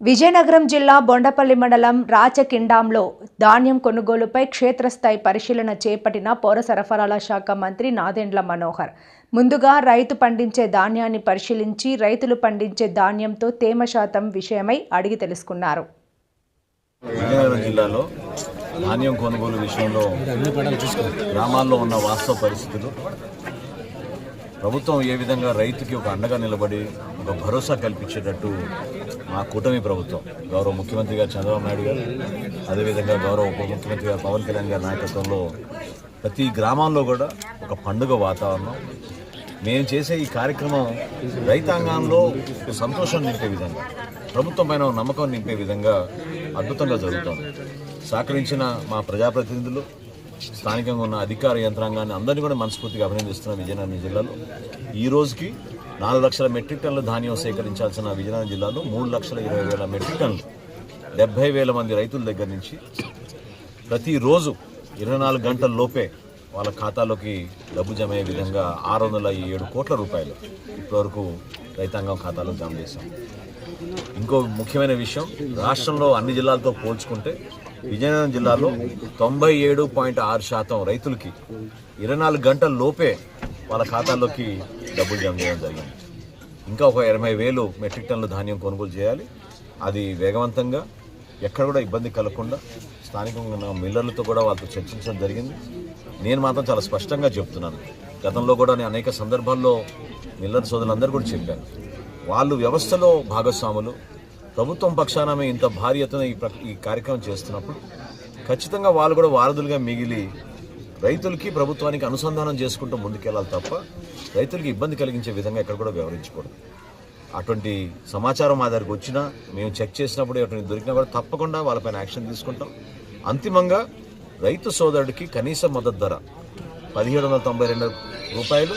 విజయనగరం జిల్లా బొండపల్లి మండలం రాచకిండాంలో ధాన్యం కొనుగోలుపై క్షేత్రస్థాయి పరిశీలన చేపట్టిన పౌర సరఫరాల శాఖ మంత్రి నాదెండ్ల మనోహర్. ముందుగా రైతు పండించే ధాన్యాన్ని పరిశీలించి రైతులు పండించే ధాన్యంతో తేమ శాతం విషయమై అడిగి తెలుసుకున్నారు. విజయనగరం జిల్లాలో ధాన్యం కొనుగోలు విషయంలో గ్రామాల్లో ఉన్న వాస్తవ పరిస్థితులు ప్రభుత్వం ఏ విధంగా రైతుకి ఒక అండగా నిలబడి ఒక భరోసా కల్పించేటట్టు మా కూటమి ప్రభుత్వం గౌరవ ముఖ్యమంత్రి గారు చంద్రబాబు నాయుడు గారు అదేవిధంగా గౌరవ ఉప ముఖ్యమంత్రి గారు పవన్ కళ్యాణ్ గారి నాయకత్వంలో ప్రతి గ్రామాల్లో కూడా ఒక పండుగ వాతావరణం. మేము చేసే ఈ కార్యక్రమం రైతాంగంలో ఒక సంతోషం నింపే విధంగా ప్రభుత్వం పైన నమ్మకం నింపే విధంగా అద్భుతంగా జరుగుతోంది. సహకరించిన మా ప్రజాప్రతినిధులు స్థానికంగా ఉన్న అధికార యంత్రాంగాన్ని అందరినీ కూడా మనస్ఫూర్తిగా అభినందిస్తున్నాం విజయనగరం జిల్లాలో. ఈ రోజుకి నాలుగు లక్షల మెట్రిక్ టన్నుల ధాన్యం సేకరించాల్సిన విజయనగరం జిల్లాలో మూడు లక్షల ఇరవై వేల మెట్రిక్ టన్నులు డెబ్బై వేల మంది రైతుల దగ్గర నుంచి ప్రతిరోజు ఇరవై నాలుగు గంటల లోపే వాళ్ళ ఖాతాలోకి డబ్బు జమ అయ్యే విధంగా ఆరు వందల ఏడు కోట్ల రూపాయలు ఇప్పటివరకు రైతాంగం ఖాతాలో జమ చేశాం. ఇంకో ముఖ్యమైన విషయం రాష్ట్రంలో అన్ని జిల్లాలతో పోల్చుకుంటే విజయనగరం జిల్లాలో తొంభై ఏడు పాయింట్ ఆరు శాతం రైతులకి ఇరవై నాలుగు గంటల లోపే వాళ్ళ ఖాతాల్లోకి డబ్బులు జమ చేయడం జరిగింది. ఇంకా ఒక ఇరవై వేలు మెట్రిక్ టన్నుల ధాన్యం కొనుగోలు చేయాలి. అది వేగవంతంగా ఎక్కడ కూడా ఇబ్బంది కలగకుండా స్థానికంగా ఉన్న మిల్లర్లతో కూడా వాళ్ళతో చర్చించడం జరిగింది. నేను మాత్రం చాలా స్పష్టంగా చెప్తున్నాను. గతంలో కూడా నేను అనేక సందర్భాల్లో మిల్లర్ సోదరులందరూ కూడా చెప్పాను. వాళ్ళు వ్యవస్థలో భాగస్వాములు. ప్రభుత్వం పక్షాన మేము ఇంత భారీ ఎత్తున ఈ ఈ కార్యక్రమం చేస్తున్నప్పుడు ఖచ్చితంగా వాళ్ళు కూడా వారధులుగా మిగిలి రైతులకి ప్రభుత్వానికి అనుసంధానం చేసుకుంటూ ముందుకెళ్ళాలి తప్ప రైతులకి ఇబ్బంది కలిగించే విధంగా ఎక్కడ కూడా వ్యవహరించకూడదు. అటువంటి సమాచారం మా దగ్గరికి వచ్చినా మేము చెక్ చేసినప్పుడు అటువంటి దొరికినా కూడా తప్పకుండా వాళ్ళపైన యాక్షన్ తీసుకుంటాం. అంతిమంగా రైతు సోదరుడికి కనీస మద్దతు ధర పదిహేడు వందల తొంభై రెండు రూపాయలు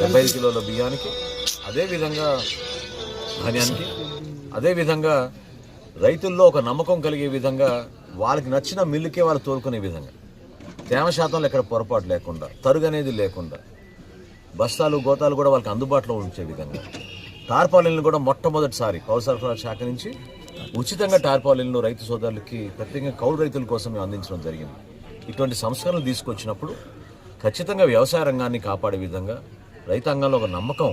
డెబ్బై ఐదు కిలోల బియ్యానికి అదేవిధంగా ధాన్యానికి అదేవిధంగా రైతుల్లో ఒక నమ్మకం కలిగే విధంగా వాళ్ళకి నచ్చిన మిల్లుకే వాళ్ళు తోలుకునే విధంగా. తేమ శాతంలో ఎక్కడ పొరపాటు లేకుండా తరుగు అనేది లేకుండా బస్తాలు గోతాలు కూడా వాళ్ళకి అందుబాటులో ఉంచే విధంగా. టార్పాలిన్లు కూడా మొట్టమొదటిసారి పౌర సరఫరా శాఖ నుంచి ఉచితంగా టార్పాలిన్లు రైతు సోదరులకి ప్రత్యేకంగా కౌలు రైతుల కోసం మేము అందించడం జరిగింది. ఇటువంటి సంస్కరణలు తీసుకొచ్చినప్పుడు ఖచ్చితంగా వ్యవసాయ రంగాన్ని కాపాడే విధంగా రైతాంగంలో ఒక నమ్మకం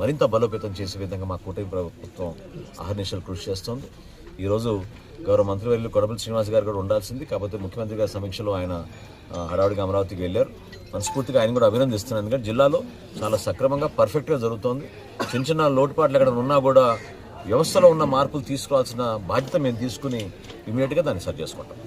మరింత బలోపేతం చేసే విధంగా మా కూటమి ప్రభుత్వం అహర్నిశలు కృషి చేస్తోంది. ఈరోజు గౌరవ వెళ్ళి కొడపల్లి శ్రీనివాస్ గారు కూడా ఉండాల్సింది. కాకపోతే ముఖ్యమంత్రి గారి సమీక్షలో ఆయన హడావుడిగా అమరావతికి వెళ్ళారు. మనస్ఫూర్తిగా ఆయన కూడా అభినందిస్తున్నాను ఎందుకంటే జిల్లాలో చాలా సక్రమంగా పర్ఫెక్ట్గా జరుగుతోంది. చిన్న చిన్న లోటుపాట్లు ఎక్కడ ఉన్నా కూడా వ్యవస్థలో ఉన్న మార్పులు తీసుకోవాల్సిన బాధ్యత మేము తీసుకుని ఇమీడియట్గా దాన్ని సరి చేసుకుంటాం.